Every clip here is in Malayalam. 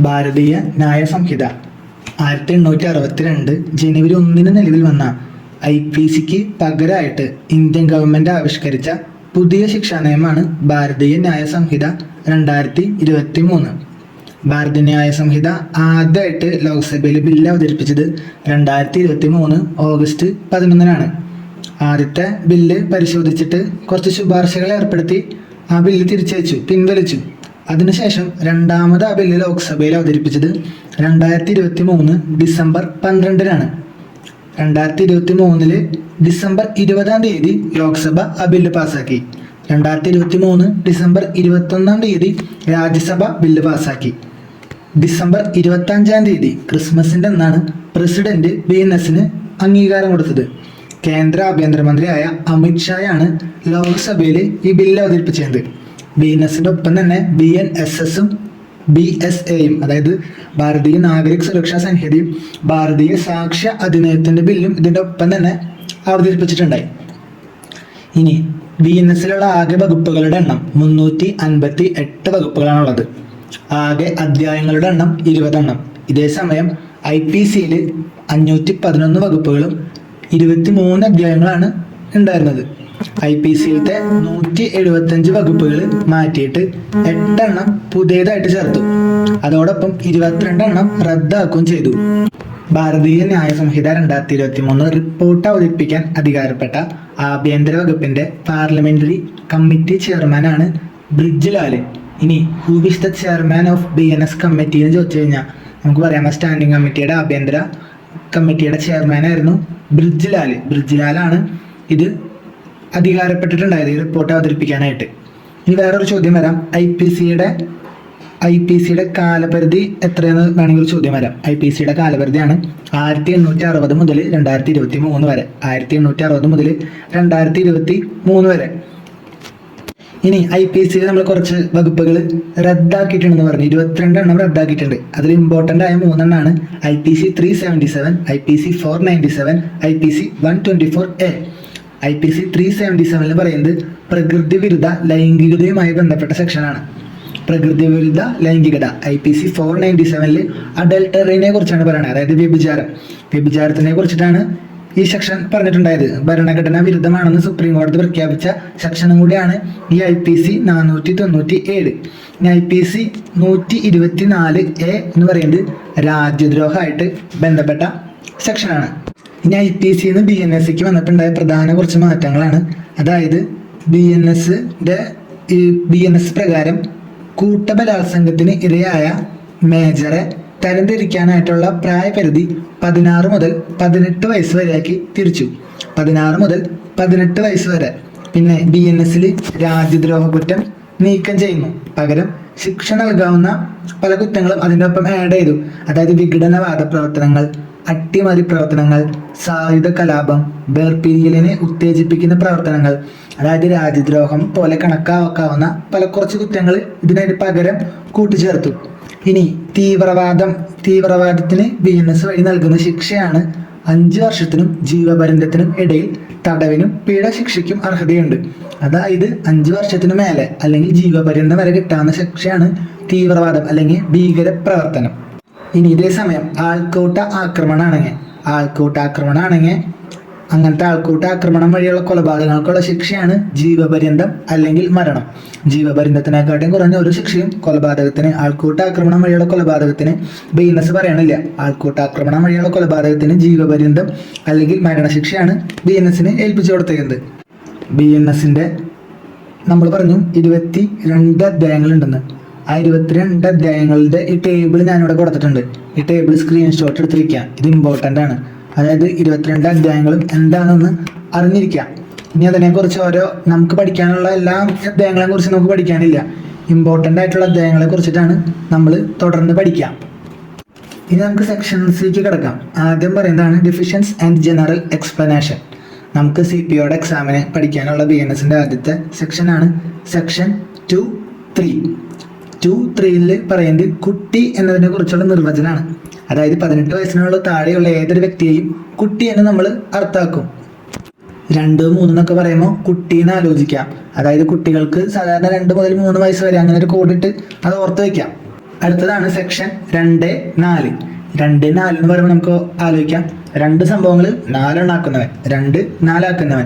ഭാരതീയ ന്യായ സംഹിത. ആയിരത്തി എണ്ണൂറ്റി അറുപത്തിരണ്ട് ജനുവരി ഒന്നിന് നിലവിൽ വന്ന ഐ പി സിക്ക് പകരമായിട്ട് ഇന്ത്യൻ ഗവൺമെന്റ് ആവിഷ്കരിച്ച പുതിയ ശിക്ഷാ നയമാണ് ഭാരതീയ ന്യായ സംഹിത രണ്ടായിരത്തി ഇരുപത്തി മൂന്ന് ഭാരതീയ ന്യായ സംഹിത ആദ്യമായിട്ട് ലോക്സഭയിൽ ബില്ല് അവതരിപ്പിച്ചത് രണ്ടായിരത്തി ഇരുപത്തി മൂന്ന് ഓഗസ്റ്റ് പതിനൊന്നിനാണ്. ആദ്യത്തെ ബില്ല് പരിശോധിച്ചിട്ട് കുറച്ച് ശുപാർശകൾ ഏർപ്പെടുത്തി ആ ബില്ല് തിരിച്ചയച്ചു പിൻവലിച്ചു. അതിനുശേഷം രണ്ടാമത് ആ ബില്ല് ലോക്സഭയിൽ അവതരിപ്പിച്ചത് രണ്ടായിരത്തി ഇരുപത്തി മൂന്ന് ഡിസംബർ പന്ത്രണ്ടിനാണ്. രണ്ടായിരത്തി ഇരുപത്തി മൂന്നിൽ ഡിസംബർ ഇരുപതാം തീയതി ലോക്സഭ ആ ബില്ല് പാസാക്കി. രണ്ടായിരത്തി ഇരുപത്തി മൂന്ന് ഡിസംബർ ഇരുപത്തൊന്നാം തീയതി രാജ്യസഭ ബില്ല് പാസാക്കി. ഡിസംബർ ഇരുപത്തി അഞ്ചാം തീയതി ക്രിസ്മസിന്റെ അന്നാണ് പ്രസിഡന്റ് ബി എൻ എസിന് അംഗീകാരം കൊടുത്തത്. കേന്ദ്ര ആഭ്യന്തരമന്ത്രിയായ അമിത്ഷായാണ് ലോക്സഭയിൽ ഈ ബില്ല് അവതരിപ്പിച്ചത്. ബി എൻ ഒപ്പം തന്നെ ബി എൻ എസ് എസും ബി എസ് എയും അതായത് ഭാരതീയ നാഗരിക സുരക്ഷാ സംഹിതയും ഭാരതീയ സാക്ഷ്യ അധിനയത്തിന്റെ ബില്ലും ഇതിന്റെ ഒപ്പം തന്നെ അവതരിപ്പിച്ചിട്ടുണ്ടായി. ഇനി ബി എൻ എസിലുള്ള ആകെ വകുപ്പുകളുടെ എണ്ണം മുന്നൂറ്റി അൻപത്തി എട്ട് വകുപ്പുകളാണുള്ളത്. ആകെ അധ്യായങ്ങളുടെ എണ്ണം ഇരുപതെണ്ണം. ഇതേ സമയം ഐ പി സിയിൽ അഞ്ഞൂറ്റി പതിനൊന്ന് വകുപ്പുകളും ഇരുപത്തി മൂന്ന് അധ്യായങ്ങളാണ് ഉണ്ടായിരുന്നത്. ഐ പി സിയിലത്തെ നൂറ്റി എഴുപത്തഞ്ച് വകുപ്പുകൾ മാറ്റിയിട്ട് എട്ടെണ്ണം പുതിയതായിട്ട് ചേർത്തു. അതോടൊപ്പം ഇരുപത്തിരണ്ടെണ്ണം റദ്ദാക്കുകയും ചെയ്തു. ഭാരതീയ ന്യായ സംഹിത രണ്ടായിരത്തി ഇരുപത്തി മൂന്ന് റിപ്പോർട്ട് അവതരിപ്പിക്കാൻ അധികാരപ്പെട്ട ആഭ്യന്തര വകുപ്പിന്റെ പാർലമെന്ററി കമ്മിറ്റി ചെയർമാനാണ് ബ്രിഡ്ജ്ലാൽ. ഇനി who the chairman of B N S committee എന്ന് ചോദിച്ചു കഴിഞ്ഞാൽ നമുക്ക് പറയാം സ്റ്റാൻഡിംഗ് കമ്മിറ്റിയുടെ ആഭ്യന്തര കമ്മിറ്റിയുടെ ചെയർമാനായിരുന്നു ബ്രിഡ്ജ്ലാൽ. ബ്രിഡ്ജ്ലാലാണ് ഇത് അധികാരപ്പെട്ടിട്ടുണ്ടായത് ഈ റിപ്പോർട്ട് അവതരിപ്പിക്കാനായിട്ട്. ഇനി വേറൊരു ചോദ്യം വരാം. ഐ പി സിയുടെ ഐ പി സിയുടെ കാലപരിധി എത്രയെന്ന് വേണമെങ്കിൽ ഒരു ചോദ്യം വരാം. ഐ പി സിയുടെ കാലപരിധിയാണ് ആയിരത്തി എണ്ണൂറ്റി അറുപത് മുതൽ രണ്ടായിരത്തി ഇരുപത്തി മൂന്ന് വരെ. ആയിരത്തി എണ്ണൂറ്റി അറുപത് മുതൽ രണ്ടായിരത്തി ഇരുപത്തി മൂന്ന് വരെ. ഇനി ഐ പി എസ് സിയിൽ നമ്മൾ കുറച്ച് വകുപ്പുകൾ റദ്ദാക്കിയിട്ടുണ്ടെന്ന് പറഞ്ഞു. ഇരുപത്തിരണ്ട് എണ്ണം റദ്ദാക്കിയിട്ടുണ്ട്. അതിൽ ഇമ്പോർട്ടന്റ് ആയ മൂന്നെണ്ണമാണ് I P C three seventy seven I P C four ninety seven I P C one twenty four A I P C three seventy സെവനിൽ പറയുന്നത് പ്രകൃതി വിരുദ്ധ ലൈംഗികതയുമായി ബന്ധപ്പെട്ട സെക്ഷനാണ് പ്രകൃതി വിരുദ്ധ ലൈംഗികത I P C four ninety സെവനിൽ അഡൽട്ടറിനെ കുറിച്ചാണ് പറയുന്നത് അതായത് വ്യഭിചാരം. വ്യഭിചാരത്തിനെ കുറിച്ചിട്ടാണ് ഈ സെക്ഷൻ പറഞ്ഞിട്ടുണ്ടായത്. ഭരണഘടനാ വിരുദ്ധമാണെന്ന് സുപ്രീം കോടതി പ്രഖ്യാപിച്ച സെക്ഷനും കൂടിയാണ് ഈ ഐ പി സി നാനൂറ്റി തൊണ്ണൂറ്റി ഏഴ് ഐ പി സി നൂറ്റി ഇരുപത്തി നാല് എ എന്ന് പറയുന്നത് രാജ്യദ്രോഹമായിട്ട് ബന്ധപ്പെട്ട സെക്ഷനാണ് ഇനി ഐ പി സിന്ന് ബി എൻ എസ് സിക്ക് വന്നിട്ടുണ്ടായ പ്രധാന കുറച്ച് മാറ്റങ്ങളാണ്. അതായത് ബി എൻ എസിന്റെ ഈ ബി എൻ എസ് പ്രകാരം കൂട്ടബലാത്സംഗത്തിന് ഇരയായ മേജറെ തരംതിരിക്കാനായിട്ടുള്ള പ്രായപരിധി പതിനാറ് മുതൽ പതിനെട്ട് വയസ്സ് വരെയാക്കി തിരിച്ചു. പതിനാറ് മുതൽ പതിനെട്ട് വയസ്സ് വരെ. പിന്നെ ബി എൻ എസിൽ രാജ്യദ്രോഹ കുറ്റം നീക്കം ചെയ്യുന്നു. പകരം ശിക്ഷ നൽകാവുന്ന പല കുറ്റങ്ങളും അതിന്റെ ഒപ്പം ആഡ് ചെയ്തു. അതായത് വിഘടനവാദ പ്രവർത്തനങ്ങൾ അട്ടിമറി പ്രവർത്തനങ്ങൾ സായുധ കലാപം വേർപിരിയലിനെ ഉത്തേജിപ്പിക്കുന്ന പ്രവർത്തനങ്ങൾ അതായത് രാജ്യദ്രോഹം പോലെ കണക്കാക്കാവുന്ന പല കുറച്ച് കുറ്റങ്ങൾ ഇതിനു പകരം കൂട്ടിച്ചേർത്തു. ഇനി തീവ്രവാദം തീവ്രവാദത്തിന് ബി എൻ എസ് വഴി നൽകുന്ന ശിക്ഷയാണ് അഞ്ച് വർഷത്തിനും ജീവപര്യന്തത്തിനും ഇടയിൽ തടവിനും പീഡശിക്ഷയ്ക്കും അർഹതയുണ്ട്. അതായത് അഞ്ച് വർഷത്തിനു മേലെ അല്ലെങ്കിൽ ജീവപര്യന്തം വരെ കിട്ടാവുന്ന ശിക്ഷയാണ് തീവ്രവാദം അല്ലെങ്കിൽ ഭീകര പ്രവർത്തനം ഇനി ഇതേ സമയം ആൾക്കൂട്ട ആക്രമണമാണെങ്കിൽ ആൾക്കൂട്ട ആക്രമണമാണെങ്കിൽ അങ്ങനത്തെ ആൾക്കൂട്ട ആക്രമണം വഴിയുള്ള കൊലപാതകങ്ങൾക്കുള്ള ശിക്ഷയാണ് ജീവപര്യന്തം അല്ലെങ്കിൽ മരണം. ജീവപര്യന്തത്തിനെക്കാട്ടും കുറഞ്ഞ ഒരു ശിക്ഷയും കൊലപാതകത്തിന് ആൾക്കൂട്ട ആക്രമണം വഴിയുള്ള കൊലപാതകത്തിന് ബീനസ് പറയണില്ല. ആൾക്കൂട്ട ആക്രമണം വഴിയുള്ള കൊലപാതകത്തിന് ജീവപര്യന്തം അല്ലെങ്കിൽ മരണശിക്ഷയാണ് ബി എൻ എസിന് ഏൽപ്പിച്ചു കൊടുത്തേക്കുന്നത്. ബി എൻ എസിന്റെ നമ്മൾ പറഞ്ഞു ഇരുപത്തി രണ്ട് അധ്യായങ്ങളുണ്ടെന്ന്. ആ ഇരുപത്തിരണ്ട് അധ്യായങ്ങളുടെ ഈ ടേബിൾ ഞാനിവിടെ കൊടുത്തിട്ടുണ്ട്. ഈ ടേബിൾ സ്ക്രീൻഷോട്ട് എടുത്തിരിക്കുക. ഇത് ഇമ്പോർട്ടന്റ് ആണ്. അതായത് ഇരുപത്തിരണ്ട് അധ്യായങ്ങളും എന്താണെന്ന് അറിഞ്ഞിരിക്കാം ഇനി അതിനെക്കുറിച്ച് ഓരോ നമുക്ക് പഠിക്കാനുള്ള എല്ലാ അധ്യായങ്ങളെ കുറിച്ച് നമുക്ക് പഠിക്കാനില്ല. ഇമ്പോർട്ടന്റ് ആയിട്ടുള്ള അധ്യായങ്ങളെ കുറിച്ചിട്ടാണ് നമ്മൾ തുടർന്ന് പഠിക്കാം ഇനി നമുക്ക് സെക്ഷൻസിലേക്ക് കിടക്കാം. ആദ്യം പറയുന്നതാണ് ഡിഫിഷ്യൻസ് ആൻഡ് ജനറൽ എക്സ്പ്ലനേഷൻ നമുക്ക് സി പി ഒയുടെ എക്സാമിന് പഠിക്കാനുള്ള ബി എൻ എസിന്റെ ആദ്യത്തെ സെക്ഷനാണ് സെക്ഷൻ ടു ത്രീ ടു ത്രീയിൽ പറയുന്നത് കുട്ടി എന്നതിനെ കുറിച്ചുള്ള നിർവചനമാണ് അതായത് പതിനെട്ട് വയസ്സിനുള്ള താഴെയുള്ള ഏതൊരു വ്യക്തിയെയും കുട്ടി എന്ന് നമ്മൾ അർത്ഥാക്കും രണ്ട് മൂന്ന് എന്നൊക്കെ പറയുമ്പോൾ കുട്ടീനെ ആലോചിക്കാം. അതായത് കുട്ടികൾക്ക് സാധാരണ രണ്ട് മുതൽ മൂന്ന് വയസ്സ് വരെ അങ്ങനെ ഒരു കോഡിട്ട് അത് ഓർത്ത് വയ്ക്കാം അടുത്തതാണ് സെക്ഷൻ രണ്ട് നാല്. രണ്ട് നാല് എന്ന് പറയുമ്പോൾ നമുക്ക് ആലോചിക്കാം. രണ്ട് സംഭവങ്ങൾ നാലെണ്ണാക്കുന്നവൻ രണ്ട് നാലാക്കുന്നവൻ.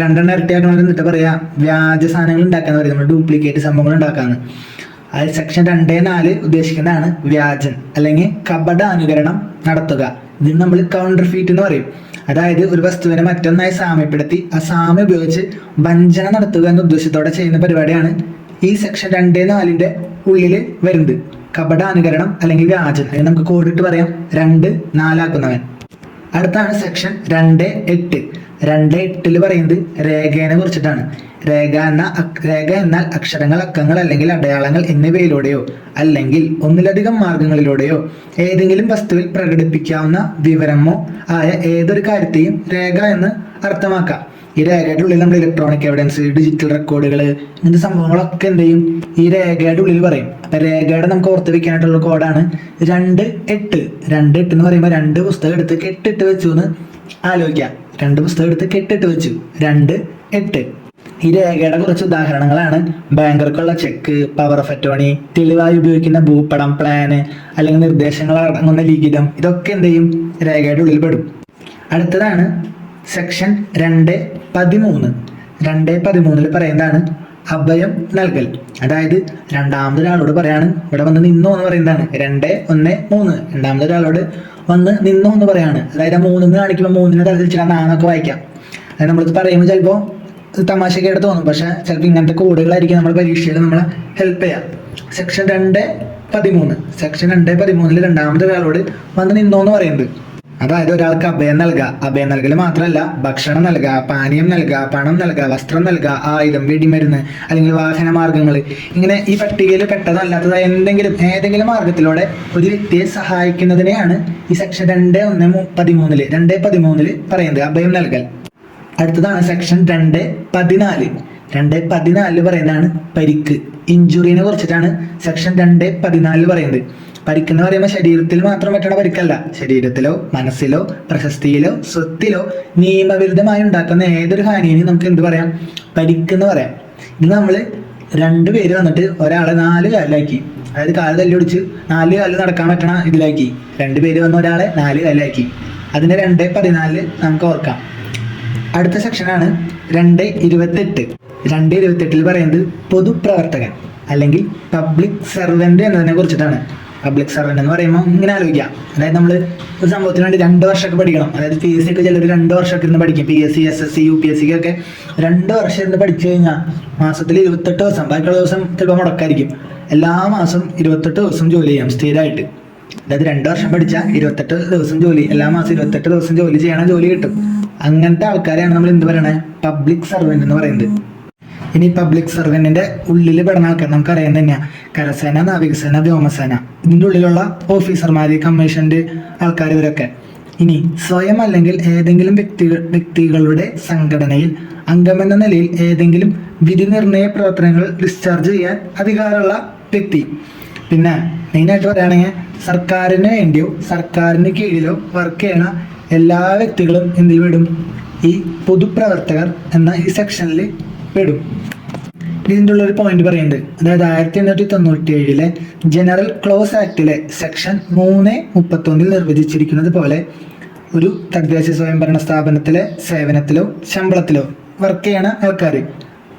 രണ്ടെണ്ണം ഇരട്ടിയാക്കുന്നവർ എന്നിട്ട് പറയാ? വ്യാജ സാധനങ്ങൾ ഉണ്ടാക്കാന്ന് പറയും. നമ്മൾ ഡ്യൂപ്ലിക്കേറ്റ് സംഭവങ്ങൾ ഉണ്ടാക്കാന്ന്. അത് സെക്ഷൻ രണ്ട് നാല് ഉദ്ദേശിക്കുന്നതാണ് വ്യാജൻ അല്ലെങ്കിൽ കപട അനുകരണം നടത്തുക. ഇതിന് നമ്മൾ കൗണ്ടർ ഫീറ്റ് എന്ന് പറയും. അതായത് ഒരു വസ്തുവിനെ മറ്റൊന്നായി സാമ്യപ്പെടുത്തി ആ സാമ്യം ഉപയോഗിച്ച് വഞ്ചന നടത്തുക എന്ന ഉദ്ദേശത്തോടെ ചെയ്യുന്ന പരിപാടിയാണ് ഈ സെക്ഷൻ രണ്ട് നാലിന്റെ ഉള്ളിൽ വരുന്നത്. കപട അനുകരണം അല്ലെങ്കിൽ വ്യാജൻ അതിന് നമുക്ക് കോഡിട്ട് പറയാം. രണ്ട് നാലാക്കുന്നവൻ. അടുത്താണ് സെക്ഷൻ രണ്ട് എട്ട്. രണ്ട് എട്ടിൽ പറയുന്നത് രേഖേനെ കുറിച്ചിട്ടാണ്. രേഖ എന്ന രേഖ എന്നാൽ അക്ഷരങ്ങൾ അക്കങ്ങൾ അല്ലെങ്കിൽ അടയാളങ്ങൾ എന്നിവയിലൂടെയോ അല്ലെങ്കിൽ ഒന്നിലധികം മാർഗങ്ങളിലൂടെയോ ഏതെങ്കിലും വസ്തുവിൽ പ്രകടിപ്പിക്കാവുന്ന വിവരമോ ആയ ഏതൊരു കാര്യത്തെയും രേഖ എന്ന് അർത്ഥമാക്കാം. ഈ രേഖയുടെ ഉള്ളിൽ നമ്മൾ ഇലക്ട്രോണിക് എവിഡൻസ് ഡിജിറ്റൽ റെക്കോർഡുകൾ ഇങ്ങനത്തെ സംഭവങ്ങളൊക്കെ എന്ത് ചെയ്യും? ഈ രേഖയുടെ ഉള്ളിൽ പറയും. അപ്പൊ രേഖയുടെ നമുക്ക് ഓർത്ത് വെക്കാനായിട്ടുള്ള കോഡാണ് രണ്ട് എട്ട്. രണ്ട് എട്ട് എന്ന് പറയുമ്പോൾ രണ്ട് പുസ്തകം എടുത്ത് കെട്ടിട്ട് വെച്ചു എന്ന് ആലോചിക്കാം. രണ്ട് പുസ്തകം എടുത്ത് കെട്ടിട്ട് വെച്ചു. രണ്ട് എട്ട്. ഈ രേഖയുടെ കുറച്ച് ഉദാഹരണങ്ങളാണ്. ബാങ്കർക്കുള്ള ചെക്ക് പവർ ഓഫ് അറ്റോണി തെളിവായി ഉപയോഗിക്കുന്ന ഭൂപടം പ്ലാന് അല്ലെങ്കിൽ നിർദ്ദേശങ്ങൾ അടങ്ങുന്ന ലിഖിതം ഇതൊക്കെ എന്ത് ചെയ്യും? രേഖയുടെ ഉള്ളിൽ പെടും. അടുത്തതാണ് സെക്ഷൻ രണ്ട് പതിമൂന്ന്. രണ്ട് പതിമൂന്നിൽ പറയുന്നതാണ് അഭയം നൽകൽ. അതായത് രണ്ടാമതൊരാളോട് പറയാണ് ഇവിടെ വന്ന് നിന്നോ എന്ന് പറയുന്നതാണ്. രണ്ട് ഒന്ന് മൂന്ന്. രണ്ടാമതൊരാളോട് വന്ന് നിന്നോ എന്ന് പറയാണ്. അതായത് മൂന്ന് കാണിക്കുമ്പോൾ മൂന്നിനെ തരത്തിലാണ് നാന്നൊക്കെ വായിക്കാം. അതായത് നമ്മളിത് പറയുമ്പോൾ ചിലപ്പോൾ തമാശക്കായിട്ട് തോന്നും. പക്ഷെ ചിലപ്പോൾ ഇങ്ങനത്തെ കോഡുകളായിരിക്കും നമ്മൾ പരീക്ഷയിൽ നമ്മളെ ഹെൽപ്പ് ചെയ്യാം. സെക്ഷൻ രണ്ട് പതിമൂന്ന്. സെക്ഷൻ രണ്ട് പതിമൂന്നിൽ രണ്ടാമത്തെ ഒരാളോട് വന്ന് നിന്നോ എന്ന് പറയുന്നത്. അതായത് ഒരാൾക്ക് അഭയം നൽകുക അഭയം നൽകൽ മാത്രമല്ല ഭക്ഷണം നൽകുക പാനീയം നൽകുക പണം നൽകുക വസ്ത്രം നൽകുക ആയുധം വെടിമരുന്ന് അല്ലെങ്കിൽ വാഹന മാർഗങ്ങൾ ഇങ്ങനെ ഈ പട്ടികയിൽ പെട്ടതല്ലാത്തതായ എന്തെങ്കിലും ഏതെങ്കിലും മാർഗത്തിലൂടെ ഒരു വ്യക്തിയെ സഹായിക്കുന്നതിനെയാണ് ഈ സെക്ഷൻ രണ്ട് ഒന്ന് പതിമൂന്നിൽ രണ്ട് പതിമൂന്നിൽ പറയുന്നത്. അഭയം നൽകൽ. അടുത്തതാണ് സെക്ഷൻ രണ്ട് പതിനാല്. രണ്ട് പതിനാലിൽ പറയുന്നതാണ് പരിക്ക്. ഇഞ്ചുറിനെ കുറിച്ചിട്ടാണ് സെക്ഷൻ രണ്ട് പതിനാലിൽ പറയുന്നത്. പരിക്ക് എന്ന് പറയുമ്പോൾ ശരീരത്തിൽ മാത്രം പറ്റണ പരിക്കല്ല. ശരീരത്തിലോ മനസ്സിലോ പ്രശസ്തിയിലോ സ്വത്തിലോ നിയമവിരുദ്ധമായി ഉണ്ടാക്കുന്ന ഏതൊരു ഹാനിയെയും നമുക്ക് എന്ത് പറയാം? പരിക്ക് എന്ന് പറയാം. ഇത് നമ്മൾ രണ്ട് പേര് വന്നിട്ട് ഒരാളെ നാല് കാലിലാക്കി. അതായത് കാൽ തല്ലിയൊടിച്ച് നാല് കാലിൽ നടക്കാൻ പറ്റണ ഇതിലാക്കി. രണ്ട് പേര് വന്ന ഒരാളെ നാല് കാലിലാക്കി. അതിനെ രണ്ട് പതിനാലിൽ നമുക്ക് ഓർക്കാം. അടുത്ത സെക്ഷനാണ് രണ്ട് ഇരുപത്തെട്ട്. രണ്ട് ഇരുപത്തെട്ടിൽ പറയുന്നത് പൊതുപ്രവർത്തകൻ അല്ലെങ്കിൽ പബ്ലിക് സർവന്റ് എന്നതിനെ കുറിച്ചിട്ടാണ്. പബ്ലിക് സർവന്റ് എന്ന് പറയുമ്പോൾ ഇങ്ങനെ ആലോചിക്കാം അതായത് നമ്മൾ ഒരു സംഭവത്തിന് വേണ്ടി രണ്ട് വർഷമൊക്കെ പഠിക്കണം. അതായത് പി എസ് സി ഒക്കെ ചിലർ രണ്ട് വർഷമൊക്കെ ഇരുന്ന് പഠിക്കും. P S C S S C U P S C ഒക്കെ രണ്ട് വർഷം ഇരുന്ന് പഠിച്ചു കഴിഞ്ഞാൽ മാസത്തിൽ ഇരുപത്തെട്ട് ദിവസം ബാക്കിയുള്ള ദിവസം ചിലപ്പോൾ മുടക്കായിരിക്കും. എല്ലാ മാസം ഇരുപത്തെട്ട് ദിവസം ജോലി ചെയ്യാം സ്ഥിരമായിട്ട്. അതായത് രണ്ട് വർഷം പഠിച്ചാൽ ഇരുപത്തെട്ട് ദിവസം ജോലി എല്ലാ മാസം ഇരുപത്തെട്ട് ദിവസം ജോലി ചെയ്യണ ജോലി കിട്ടും. അങ്ങനത്തെ ആൾക്കാരെയാണ് നമ്മൾ എന്ത് പറയണേ? പബ്ലിക് സർവന്റ് എന്ന് പറയുന്നത്. ഇനി പബ്ലിക് സർവന്റിന്റെ ഉള്ളിൽ പെടുന്ന ആൾക്കാർ നമുക്ക് അറിയാൻ തന്നെയാ. കരസേന നാവികസേന വ്യോമസേന. ഇതിന്റെ ഉള്ളിലുള്ള ഓഫീസർമാര് കമ്മീഷന്റെ ആൾക്കാർ ഇവരൊക്കെ. ഇനി സ്വയം അല്ലെങ്കിൽ ഏതെങ്കിലും വ്യക്തി വ്യക്തികളുടെ സംഘടനയിൽ അംഗമെന്ന നിലയിൽ ഏതെങ്കിലും വിധി നിർണയ പ്രവർത്തനങ്ങൾ ഡിസ്ചാർജ് ചെയ്യാൻ അധികാരമുള്ള വ്യക്തി. പിന്നെ മെയിനായിട്ട് പറയുകയാണെങ്കിൽ സർക്കാരിന് വേണ്ടിയോ സർക്കാരിന് കീഴിലോ വർക്ക് ചെയ്യണ എല്ലാ വ്യക്തികളും എന്തിൽ പെടും ഈ പൊതുപ്രവർത്തകർ എന്ന ഈ സെക്ഷനിൽ പെടും. ഇതിന്റെ ഉള്ളൊരു പോയിന്റ് പറയുന്നുണ്ട്. അതായത് ആയിരത്തി എണ്ണൂറ്റി തൊണ്ണൂറ്റി ഏഴിലെ ജനറൽ ക്ലോസ് ആക്ടിലെ സെക്ഷൻ മൂന്ന് മുപ്പത്തൊന്നിൽ നിർവചിച്ചിരിക്കുന്നത് പോലെ ഒരു തദ്ദേശ സ്വയംഭരണ സ്ഥാപനത്തിലെ സേവനത്തിലോ ശമ്പളത്തിലോ വർക്ക് ചെയ്യണ ആൾക്കാർ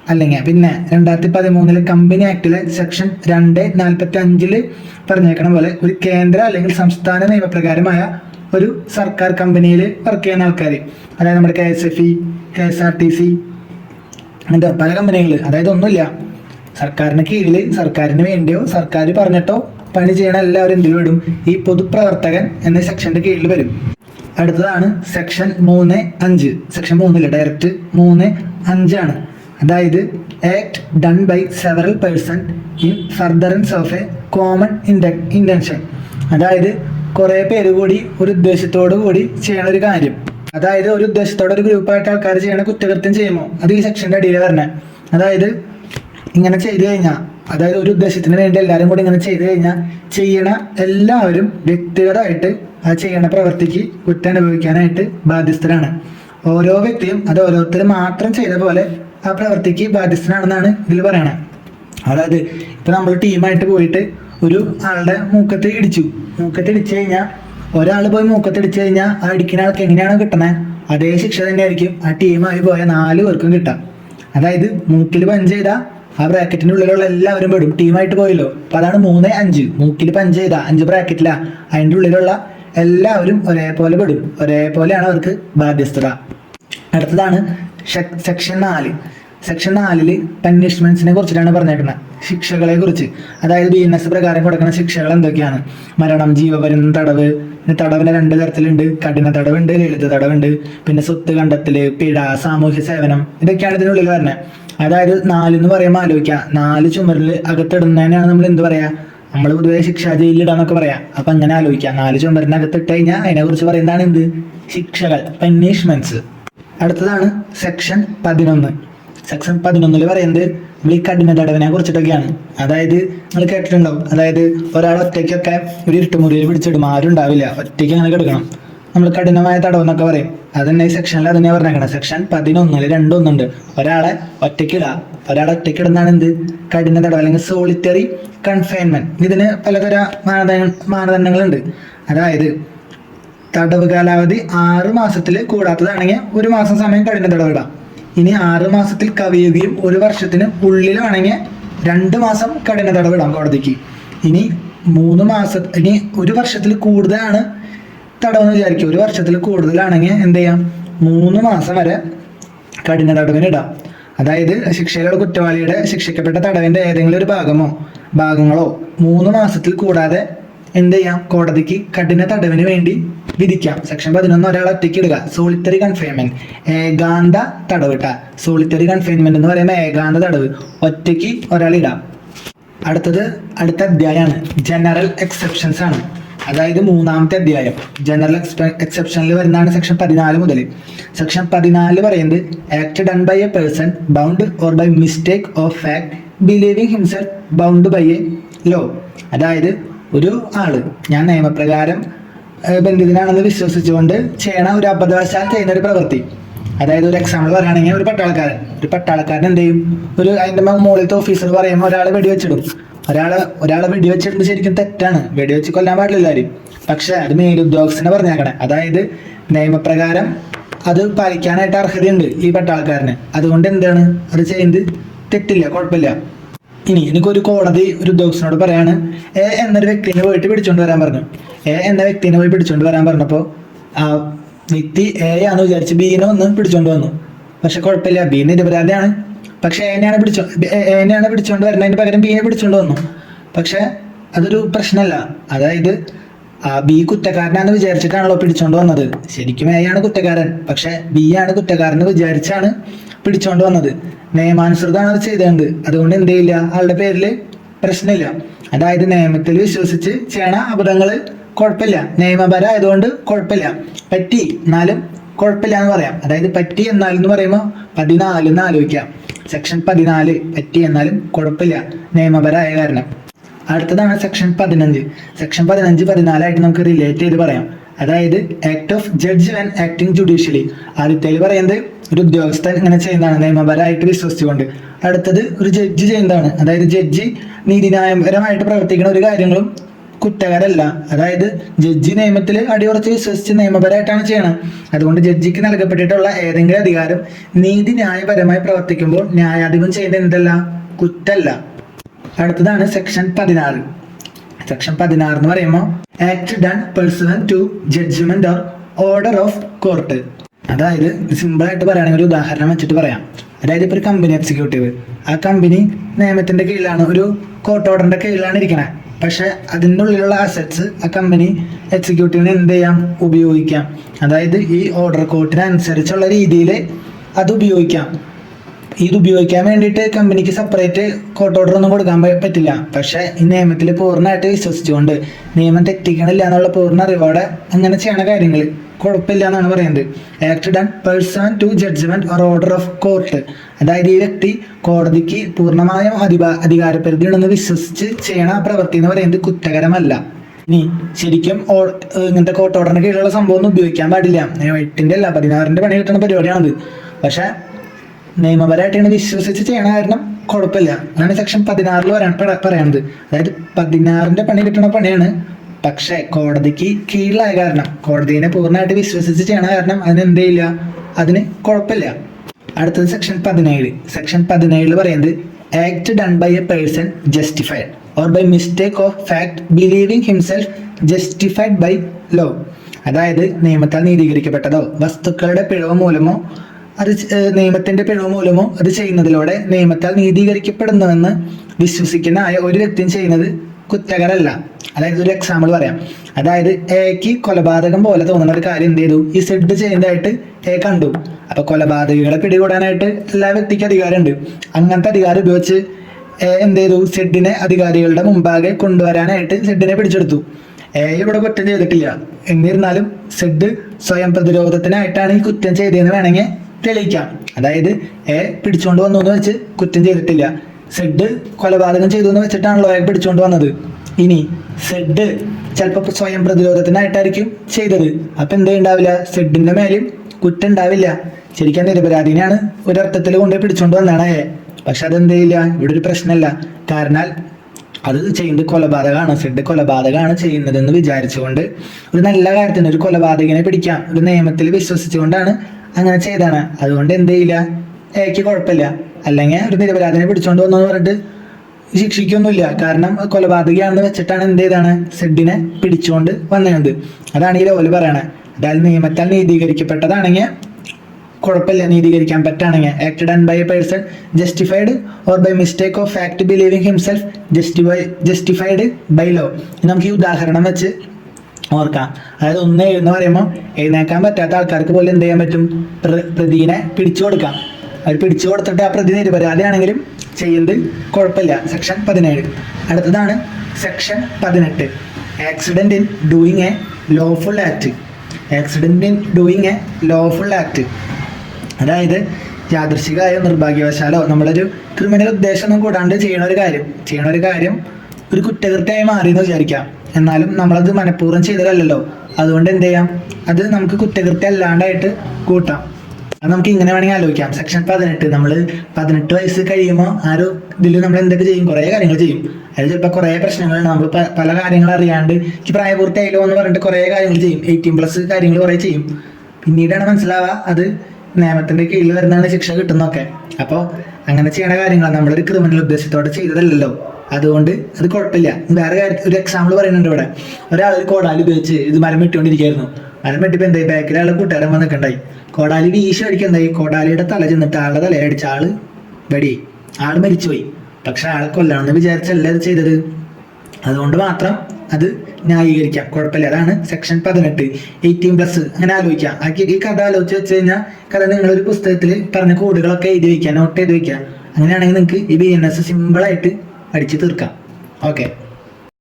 അല്ലെങ്കിൽ പിന്നെ രണ്ടായിരത്തി പതിമൂന്നിലെ കമ്പനി ആക്ടിലെ സെക്ഷൻ രണ്ട് നാൽപ്പത്തി അഞ്ചിൽ പറഞ്ഞേക്കണ പോലെ ഒരു കേന്ദ്ര അല്ലെങ്കിൽ സംസ്ഥാന നിയമപ്രകാരമായ ഒരു സർക്കാർ കമ്പനിയിൽ വർക്ക് ചെയ്യുന്ന ആൾക്കാർ അതായത് നമ്മുടെ K S F E K S R T C അങ്ങനത്തെ പല കമ്പനികൾ അതായത് ഒന്നുമില്ല. സർക്കാരിന് കീഴിൽ സർക്കാരിന് വേണ്ടിയോ സർക്കാർ പറഞ്ഞിട്ടോ പണി ചെയ്യണ എല്ലാവരും എന്തിൽ വിടും ഈ പൊതുപ്രവർത്തകൻ എന്ന സെക്ഷന്റെ കീഴിൽ വരും. അടുത്തതാണ് സെക്ഷൻ മൂന്ന് അഞ്ച്. സെക്ഷൻ മൂന്നിൽ ഡയറക്റ്റ് മൂന്ന് അഞ്ചാണ്. അതായത് act done by several person in furtherance of a common intention അതായത് കുറേ പേര് കൂടി ഒരു ഉദ്ദേശത്തോടു കൂടി ചെയ്യണ ഒരു കാര്യം. അതായത് ഒരു ഉദ്ദേശത്തോടെ ഒരു ഗ്രൂപ്പായിട്ട് ആൾക്കാർ ചെയ്യണ കുറ്റകൃത്യം ചെയ്യുമോ അത് ഈ സെക്ഷന്റെ അടിയിൽ വരണേ. അതായത് ഇങ്ങനെ ചെയ്തു കഴിഞ്ഞാൽ അതായത് ഒരു ഉദ്ദേശത്തിന് വേണ്ടി എല്ലാവരും കൂടി ഇങ്ങനെ ചെയ്തു കഴിഞ്ഞാൽ ചെയ്യണ എല്ലാവരും വ്യക്തിഗതമായിട്ട് ആ ചെയ്യണ പ്രവൃത്തിക്ക് കുറ്റം അനുഭവിക്കാനായിട്ട് ബാധ്യസ്ഥരാണ്. ഓരോ വ്യക്തിയും അത് ഓരോരുത്തർ മാത്രം ചെയ്ത പോലെ ആ പ്രവൃത്തിക്ക് ബാധ്യസ്ഥനാണെന്നാണ് ഇതിൽ പറയണത് അതായത് ഇപ്പൊ നമ്മൾ ടീമായിട്ട് പോയിട്ട് ഒരു ആളുടെ മൂക്കത്ത് ഇടിച്ചു. മൂക്കത്ത് ഇടിച്ചു കഴിഞ്ഞാൽ ഒരാൾ പോയി മൂക്കത്ത് ഇടിച്ചു കഴിഞ്ഞാൽ ആ ഇടിക്കുന്ന ആൾക്ക് എങ്ങനെയാണോ കിട്ടണേ? അതേ ശിക്ഷ തന്നെ ആയിരിക്കും. ആ ടീമായി പോയ നാല് പേർക്കും കിട്ടാം അതായത് മൂക്കിൽ പഞ്ച് ചെയ്താൽ ആ ബ്രാക്കറ്റിന്റെ ഉള്ളിലുള്ള എല്ലാവരും പെടും. ടീമായിട്ട് പോയല്ലോ. അപ്പൊ അതാണ് മൂന്ന് അഞ്ച്. മൂക്കിൽ പഞ്ച് ചെയ്ത അഞ്ച് ബ്രാക്കറ്റില അതിന്റെ ഉള്ളിലുള്ള എല്ലാവരും ഒരേപോലെ പെടും. ഒരേപോലെയാണ് അവർക്ക് ബാധ്യസ്ഥത. അടുത്തതാണ് സെക്ഷൻ നാല്. സെക്ഷൻ നാലിൽ പനിഷ്മെന്റ്സിനെ കുറിച്ചിട്ടാണ് പറഞ്ഞേക്കുന്നത്. ശിക്ഷകളെ കുറിച്ച് അതായത് ബി എൻ എസ് പ്രകാരം കൊടുക്കുന്ന ശിക്ഷകൾ എന്തൊക്കെയാണ്? മരണം ജീവപര്യന്തം തടവ്. തടവിന് രണ്ട് തരത്തിലുണ്ട്. കഠിന തടവുണ്ട് ലളിത തടവുണ്ട്. പിന്നെ സ്വത്ത് കണ്ടെത്തൽ പിഴ സാമൂഹ്യ സേവനം. ഇതൊക്കെയാണ് ഇതിനുള്ളിൽ വരുന്നത് അതായത് നാല് എന്ന് പറയുമ്പോൾ ആലോചിക്കുക നാല് ചുമരിൽ അകത്തിടുന്നതിനാണ് നമ്മൾ എന്ത് പറയാ? നമ്മൾ പൊതുവെ ശിക്ഷാ ജയിലിടാന്നൊക്കെ പറയാം. അപ്പൊ അങ്ങനെ ആലോചിക്കാം. നാല് ചുമരിനകത്തിട്ട് കഴിഞ്ഞാൽ അതിനെ കുറിച്ച് പറയുന്നതാണ് എന്ത്? ശിക്ഷകൾ പനിഷ്മെന്റ്സ് അടുത്തതാണ് സെക്ഷൻ പതിനൊന്ന്. സെക്ഷൻ പതിനൊന്നിൽ പറയുന്നത് നമ്മൾ ഈ കഠിന തടവിനെ കുറിച്ചിട്ടൊക്കെയാണ്. അതായത് നിങ്ങൾ കേട്ടിട്ടുണ്ടാവും. അതായത് ഒരാൾ ഒറ്റയ്ക്കൊക്കെ ഒരു ഇരുട്ടുമുറിയിൽ പിടിച്ചിടും. ആരും ഉണ്ടാവില്ല. ഒറ്റയ്ക്ക് അങ്ങനെ കിടക്കണം. നമ്മൾ കഠിനമായ തടവ് എന്നൊക്കെ പറയും. അതന്നെ ഈ സെക്ഷനിൽ അതിനെ പറഞ്ഞേക്കണം. സെക്ഷൻ പതിനൊന്നിൽ രണ്ടൊന്നുണ്ട്. ഒരാളെ ഒറ്റയ്ക്കിടുക ഒരാളെ ഒറ്റയ്ക്കിടുന്നതാണ് എന്ത്? കഠിന തടവ് അല്ലെങ്കിൽ സോളിറ്ററി കൺഫൈൻമെന്റ് ഇതിന് പലതര മാനദണ്ഡ മാനദണ്ഡങ്ങളുണ്ട്. അതായത് തടവ് കാലാവധി ആറ് മാസത്തിൽ കൂടാത്തതാണെങ്കിൽ ഒരു മാസം സമയം കഠിന തടവിടാം ഇനി ആറ് മാസത്തിൽ കവിയുകയും ഒരു വർഷത്തിന് ഉള്ളിലാണെങ്കിൽ രണ്ട് മാസം കഠിന തടവിടാം കോടതിക്ക്. ഇനി മൂന്ന് മാസം ഇനി ഒരു വർഷത്തിൽ കൂടുതലാണ് തടവെന്ന് വിചാരിക്കും ഒരു വർഷത്തിൽ കൂടുതലാണെങ്കിൽ എന്ത് ചെയ്യാം? മൂന്ന് മാസം വരെ കഠിന തടവിന് ഇടാം. അതായത് ശിക്ഷയിലുള്ള കുറ്റവാളിയുടെ ശിക്ഷിക്കപ്പെട്ട തടവിന്റെ ഏതെങ്കിലും ഒരു ഭാഗമോ ഭാഗങ്ങളോ മൂന്ന് മാസത്തിൽ കൂടാതെ എന്ത് ചെയ്യാം? കോടതിക്ക് കഠിന തടവിന് വേണ്ടി വിധിക്കാം. സെക്ഷൻ പതിനൊന്ന് ഒരാൾ ഒറ്റയ്ക്ക് ഇടുക. സോളിറ്ററി കൺഫൈൻമെന്റ് ഏകാന്ത തടവിട്ട സോളിറ്ററി കൺഫൈൻമെന്റ് എന്ന് പറയുമ്പോൾ ഏകാന്ത തടവ്. ഒറ്റയ്ക്ക് ഒരാൾ ഇടാം. അടുത്തത് അടുത്ത അധ്യായമാണ് ജനറൽ എക്സെപ്ഷൻസ് ആണ്. അതായത് മൂന്നാമത്തെ അധ്യായം. ജനറൽ എക്സെപ്ഷനിൽ വരുന്നതാണ് സെക്ഷൻ പതിനാല് മുതൽ. സെക്ഷൻ പതിനാല് പറയുന്നത് act done by a person bound or by mistake of fact believing himself bound by a law അതായത് ഒരു ആൾ. ഞാൻ നിയമപ്രകാരം ബന്ധിതനാണെന്ന് വിശ്വസിച്ചുകൊണ്ട് ചെയ്യണ ഒരു അബദ്ധവശാൽ ചെയ്യുന്ന ഒരു പ്രവൃത്തി. അതായത് ഒരു എക്സാമ്പിൾ പറയുകയാണെങ്കിൽ ഒരു പട്ടാളക്കാരൻ. ഒരു പട്ടാളക്കാരൻ എന്ത് ചെയ്യും? ഒരു അതിന്റെ മുകളിലത്തെ ഓഫീസർ പറയുമ്പോൾ ഒരാളെ വെടിവെച്ചിടും. ഒരാളെ ഒരാളെ വെടിവെച്ചിടുന്നത് ശരിക്കും തെറ്റാണ്. വെടിവെച്ച് കൊല്ലാൻ പാടില്ല ആരും. പക്ഷെ അത് മേലുദ്യോഗസ്ഥനെ പറഞ്ഞേക്കണേ. അതായത് നിയമപ്രകാരം അത് പാലിക്കാനായിട്ട് അർഹതയുണ്ട് ഈ പട്ടാളക്കാരന്. അതുകൊണ്ട് എന്താണ്? അത് ചെയ്യുന്നത്? തെറ്റില്ല കുഴപ്പമില്ല. ഇനി എനിക്കൊരു കോടതി ഒരു ഉദ്യോഗസ്ഥനോട് പറയാണ് എ എന്നൊരു വ്യക്തിനെ പോയിട്ട് പിടിച്ചോണ്ട് വരാൻ പറഞ്ഞു. എ എന്ന വ്യക്തിനെ പോയി പിടിച്ചോണ്ട് വരാൻ പറഞ്ഞപ്പോൾ ആ വ്യക്തി എ ആണെന്ന് വിചാരിച്ച് ബീനെ ഒന്ന് പിടിച്ചോണ്ട് വന്നു. പക്ഷെ കുഴപ്പമില്ല ബി നിരപരാധിയാണ്. പക്ഷെ എന്നെയാണ് പിടിച്ചോ എന്നെയാണ് പിടിച്ചോണ്ട് വരുന്നതിന് പകരം ബിയെ പിടിച്ചോണ്ട് വന്നു. പക്ഷെ അതൊരു പ്രശ്നമല്ല. അതായത് ബി കുറ്റക്കാരനാണെന്ന് വിചാരിച്ചിട്ടാണല്ലോ പിടിച്ചോണ്ട് വന്നത്. ശരിക്കും എ ആണ് കുറ്റക്കാരൻ പക്ഷെ ബി ആണ് കുറ്റക്കാരൻ വിചാരിച്ചാണ് പിടിച്ചോണ്ട് വന്നത്. നിയമാനുസൃതമാണ് അത് ചെയ്തേണ്ടത് അതുകൊണ്ട് എന്ത് ചെയ്യില്ല ആളുടെ പേരിൽ പ്രശ്നമില്ല. അതായത് നിയമത്തിൽ വിശ്വസിച്ച് ചെയ്യണ അബദ്ധങ്ങൾ കുഴപ്പമില്ല. നിയമപരമായതുകൊണ്ട് കുഴപ്പമില്ല. പറ്റി എന്നാലും കുഴപ്പമില്ല എന്ന് പറയാം. അതായത് പറ്റി എന്നാലും എന്ന് പറയുമ്പോൾ പതിനാല് എന്ന് ആലോചിക്കാം. സെക്ഷൻ പതിനാല് പറ്റി എന്നാലും കുഴപ്പമില്ല. നിയമപരമായ കാരണം. അടുത്തതാണ് സെക്ഷൻ പതിനഞ്ച്. സെക്ഷൻ പതിനഞ്ച് പതിനാലായിട്ട് നമുക്ക് റിലേറ്റ് ചെയ്ത് പറയാം. അതായത് act of judge and acting judicially ആദ്യത്തേൽ പറയുന്നത് ഒരു ഉദ്യോഗസ്ഥൻ ഇങ്ങനെ ചെയ്യുന്നതാണ്. നിയമപരമായിട്ട് വിശ്വസിച്ചുകൊണ്ട്. അടുത്തത് ഒരു ജഡ്ജി ചെയ്യുന്നതാണ്. അതായത് ജഡ്ജി നീതിന്യായപരമായിട്ട് പ്രവർത്തിക്കുന്ന ഒരു കാര്യങ്ങളും കുറ്റകരല്ല. അതായത് ജഡ്ജി നിയമത്തിൽ അടിയുറച്ച് വിശ്വസിച്ച് നിയമപരമായിട്ടാണ് ചെയ്യണം അതുകൊണ്ട് ജഡ്ജിക്ക് നൽകപ്പെട്ടിട്ടുള്ള ഏതെങ്കിലും അധികാരം നീതി ന്യായപരമായി പ്രവർത്തിക്കുമ്പോൾ ന്യായാധിപം ചെയ്യുന്നത് എന്തല്ല? കുറ്റല്ല. അടുത്തതാണ് സെക്ഷൻ പതിനാറ്. സെക്ഷൻ പതിനാറ് എന്ന് പറയുമ്പോൾ act done personal to judgment or order of court അതായത് സിമ്പിൾ ആയിട്ട് പറയുകയാണെങ്കിൽ ഒരു ഉദാഹരണം വെച്ചിട്ട് പറയാം. അതായത് ഇപ്പോൾ ഒരു കമ്പനി എക്സിക്യൂട്ടീവ് ആ കമ്പനി നിയമത്തിന്റെ കീഴിലാണ് ഒരു കോർട്ട് ഓർഡറിന്റെ കീഴിലാണ് ഇരിക്കണത് പക്ഷെ അതിന്റെ ഉള്ളിലുള്ള അസറ്റ്സ് ആ കമ്പനി എക്സിക്യൂട്ടീവിന് എന്ത് ചെയ്യാം? ഉപയോഗിക്കാം. അതായത് ഈ ഓർഡർ കോർട്ടിനനുസരിച്ചുള്ള രീതിയിൽ അത് ഉപയോഗിക്കാം. ഇത് ഉപയോഗിക്കാൻ വേണ്ടിയിട്ട് കമ്പനിക്ക് സെപ്പറേറ്റ് കോർട്ട് ഓർഡർ ഒന്നും കൊടുക്കാൻ പറ്റില്ല. പക്ഷേ ഈ നിയമത്തിൽ പൂർണമായിട്ട് വിശ്വസിച്ചുകൊണ്ട് നിയമം തെറ്റിക്കണില്ല എന്നുള്ള പൂർണ അറിവോടെ അങ്ങനെ ചെയ്യണ കാര്യങ്ങൾ കുഴപ്പമില്ല എന്നാണ് പറയുന്നത്. Act done person to judgment or order of court അതായത് ഈ വ്യക്തി കോടതിക്ക് പൂർണമായും അധികാ അധികാരപരിധി ഉണ്ടെന്ന് വിശ്വസിച്ച് ചെയ്യണ ആ പ്രവൃത്തി എന്ന് പറയുന്നത് കുറ്റകരമല്ല. ഇനി ശരിക്കും ഇങ്ങനത്തെ കോർട്ട് ഓർഡറിന് കീഴിലുള്ള സംഭവം ഒന്നും ഉപയോഗിക്കാൻ പാടില്ല. എട്ടിന്റെ അല്ല പതിനാറിന്റെ പണി കിട്ടുന്ന പരിപാടിയാണത്. പക്ഷെ നിയമപരമായിട്ട് ഇങ്ങനെ വിശ്വസിച്ച് ചെയ്യണ കാരണം കുഴപ്പമില്ല. അതാണ് സെക്ഷൻ പതിനാറിൽ വരാൻ പറ- പറയണത്. അതായത് പതിനാറിന്റെ പണി കിട്ടുന്ന പണിയാണ് പക്ഷെ കോടതിക്ക് കീഴിലായ കാരണം കോടതിനെ പൂർണമായിട്ട് വിശ്വസിച്ച് ചെയ്യണ കാരണം അതിന് എന്ത് ചെയ്യില്ല അതിന് കുഴപ്പമില്ല. അടുത്തത് സെക്ഷൻ പതിനേഴ്. സെക്ഷൻ പതിനേഴിൽ പറയുന്നത് act done by a person justified or by mistake of fact believing himself justified by law അതായത് നിയമത്താൽ നീതീകരിക്കപ്പെട്ടതോ വസ്തുക്കളുടെ പിഴവ് മൂലമോ അത് നിയമത്തിന്റെ പിഴവ് മൂലമോ അത് ചെയ്യുന്നതിലൂടെ നിയമത്താൽ നീതീകരിക്കപ്പെടുന്നുവെന്ന് വിശ്വസിക്കുന്ന ആയ ഒരു വ്യക്തിയും ചെയ്യുന്നത് കുറ്റകരല്ല. അതായത് ഒരു എക്സാമ്പിൾ പറയാം. അതായത് എക്ക് കൊലപാതകം പോലെ തോന്നുന്ന ഒരു കാര്യം എന്ത് ചെയ്തു? ഈ സെഡ് ചെയ്യുന്നതായിട്ട് എ കണ്ടു. അപ്പൊ കൊലപാതകികളെ പിടികൂടാനായിട്ട് എല്ലാ വ്യക്തിക്കും അധികാരമുണ്ട്. അങ്ങനത്തെ അധികാരം ഉപയോഗിച്ച് എ എന്ത് ചെയ്തു? സെഡിനെ അധികാരികളുടെ മുമ്പാകെ കൊണ്ടുവരാനായിട്ട് സെഡിനെ പിടിച്ചെടുത്തു. എ ഇവിടെ കുറ്റം ചെയ്തിട്ടില്ല. എന്നിരുന്നാലും സെഡ് സ്വയം പ്രതിരോധത്തിനായിട്ടാണ് ഈ കുറ്റം ചെയ്തതെന്ന് വേണമെങ്കിൽ തെളിയിക്കാം. അതായത് എ പിടിച്ചുകൊണ്ട് വന്നു എന്ന് വെച്ച് കുറ്റം ചെയ്തിട്ടില്ല. സെഡ് കൊലപാതകം ചെയ്തു എന്ന് വെച്ചിട്ടാണല്ലോ അയാൾ പിടിച്ചുകൊണ്ട് വന്നത്. ഇനി സെഡ് ചിലപ്പോൾ സ്വയം പ്രതിരോധത്തിനായിട്ടായിരിക്കും ചെയ്തത്. അപ്പൊ എന്തേ ഉണ്ടാവില്ല സെഡിന്റെ മേലും കുറ്റം ഉണ്ടാവില്ല. ശരിക്കും നിരപരാധിനെയാണ് ഒരർത്ഥത്തിൽ കൊണ്ട് പിടിച്ചുകൊണ്ട് വന്നാണ് അയാൾ. പക്ഷെ അതെന്ത് ചെയ്യില്ല? ഇവിടെ ഒരു പ്രശ്നമല്ല. കാരണം അത് ചെയ്യുന്നത് കൊലപാതകമാണ്. സെഡ് കൊലപാതകമാണ് ചെയ്യുന്നതെന്ന് വിചാരിച്ചുകൊണ്ട് ഒരു നല്ല കാര്യത്തിന് ഒരു കൊലപാതകനെ പിടിക്കാം. ഒരു നിയമത്തിൽ വിശ്വസിച്ചുകൊണ്ടാണ് അങ്ങനെ ചെയ്താണ് അതുകൊണ്ട് എന്ത് ചെയ്യില്ല? എക്ക് കുഴപ്പമില്ല. അല്ലെങ്കിൽ ഒരു നിരപരാധിനെ പിടിച്ചോണ്ട് വന്നു പറഞ്ഞിട്ട് ശിക്ഷിക്കൊന്നുമില്ല. കാരണം കൊലപാതകയാണെന്ന് വെച്ചിട്ടാണ് എന്ത് ചെയ്താണ് സെഡിനെ പിടിച്ചുകൊണ്ട് വന്നത്. അതാണ് ഈ ലോൽ പറയണേ. അതായത് നിയമത്താൽ നീതീകരിക്കപ്പെട്ടതാണെങ്കിൽ കുഴപ്പമില്ല നീതീകരിക്കാൻ പറ്റുകയാണെങ്കിൽ. Act done by a person justified or by mistake of fact believing himself justify justified by law നമുക്ക് ഈ ഉദാഹരണം വെച്ച് ഓർക്കാം. അതായത് ഒന്ന് എന്ന് പറയുമ്പോൾ എഴുന്നേക്കാൻ പറ്റാത്ത ആൾക്കാർക്ക് പോലും എന്ത് ചെയ്യാൻ പറ്റും? പ്ര- പ്രതിനെ പിടിച്ചു കൊടുക്കാം. അവർ പിടിച്ചു കൊടുത്തിട്ട് ആ പ്രതി നിരപരാധിയാണെങ്കിലും ചെയ്യുന്നത് കുഴപ്പമില്ല. സെക്ഷൻ പതിനേഴ്. അടുത്തതാണ് സെക്ഷൻ പതിനെട്ട്. Accident in doing a lawful act accident in doing a lawful act അതായത് യാദൃശികമായോ നിർഭാഗ്യവശാലോ നമ്മളൊരു ക്രിമിനൽ ഉദ്ദേശമൊന്നും കൂടാണ്ട് ചെയ്യണ ഒരു കാര്യം. ചെയ്യണ ഒരു കാര്യം ഒരു കുറ്റകൃത്യമായി മാറി എന്ന് വിചാരിക്കാം. എന്നാലും നമ്മളത് മനഃപൂർവം ചെയ്തതല്ലല്ലോ. അതുകൊണ്ട് എന്ത് ചെയ്യാം? അത് നമുക്ക് കുറ്റകൃത്യം അല്ലാണ്ടായിട്ട് കൂട്ടാം. നമുക്ക് ഇങ്ങനെ വേണമെങ്കിൽ ആലോചിക്കാം. സെക്ഷൻ പതിനെട്ട് നമ്മൾ പതിനെട്ട് വയസ്സ് കഴിയുമ്പോൾ ആ ഒരു ഇതിൽ നമ്മൾ എന്തൊക്കെ ചെയ്യും? കുറേ കാര്യങ്ങൾ ചെയ്യും. അതിൽ ചിലപ്പോൾ കുറേ പ്രശ്നങ്ങളുണ്ട് നമ്മൾ പല കാര്യങ്ങൾ അറിയാണ്ട് എനിക്ക് പ്രായപൂർത്തിയായില്ലോ എന്ന് പറഞ്ഞിട്ട് കുറേ കാര്യങ്ങൾ ചെയ്യും. എയ്റ്റീൻ പ്ലസ് കാര്യങ്ങൾ കുറേ ചെയ്യും. പിന്നീടാണ് മനസ്സിലാവുക അത് നിയമത്തിന്റെ കീഴിൽ വരുന്നതാണ് ശിക്ഷ കിട്ടുന്നൊക്കെ അപ്പോൾ അങ്ങനെ ചെയ്യണ കാര്യങ്ങൾ നമ്മളൊരു ക്രിമിനൽ ഉദ്ദേശത്തോടെ ചെയ്തതല്ലല്ലോ. അതുകൊണ്ട് അത് കുഴപ്പമില്ല. വേറെ കാര്യം ഒരു എക്സാമ്പിൾ പറയുന്നുണ്ട് ഇവിടെ. ഒരാൾ ഒരു കോടാലി ഉപയോഗിച്ച് ഇത് മരം വെട്ടിക്കൊണ്ടിരിക്കുകയായിരുന്നു. മരം വെട്ടിപ്പോ എന്തായി? ബാക്കിൽ ആൾ കൂട്ടുകാരൻ വന്നിട്ടുണ്ടായി. കോടാലി വീശി അടിക്കുണ്ടായി കോടാലിയുടെ തല ചെന്നിട്ട് ആളുടെ തലയടിച്ച ആൾ വെടി. ആൾ മരിച്ചുപോയി. പക്ഷെ ആളെ കൊല്ലണമെന്ന് വിചാരിച്ചല്ല അത് ചെയ്തത്. അതുകൊണ്ട് മാത്രം അത് ന്യായീകരിക്കാം. കുഴപ്പമില്ല. അതാണ് സെക്ഷൻ പതിനെട്ട്. എയ്റ്റീൻ പ്ലസ് അങ്ങനെ ആലോചിക്കാം. ഈ കഥ ആലോചിച്ച് വെച്ച് കഴിഞ്ഞാൽ കഥ നിങ്ങളൊരു പുസ്തകത്തിൽ പറഞ്ഞ കോഡുകളൊക്കെ എഴുതി വയ്ക്കുക നോട്ട് ചെയ്ത് വയ്ക്കുക അങ്ങനെയാണെങ്കിൽ നിങ്ങൾക്ക് ഈ ബി എൻ എസ് സിമ്പിളായിട്ട് അടിച്ച് തീർക്കാം. ഓക്കെ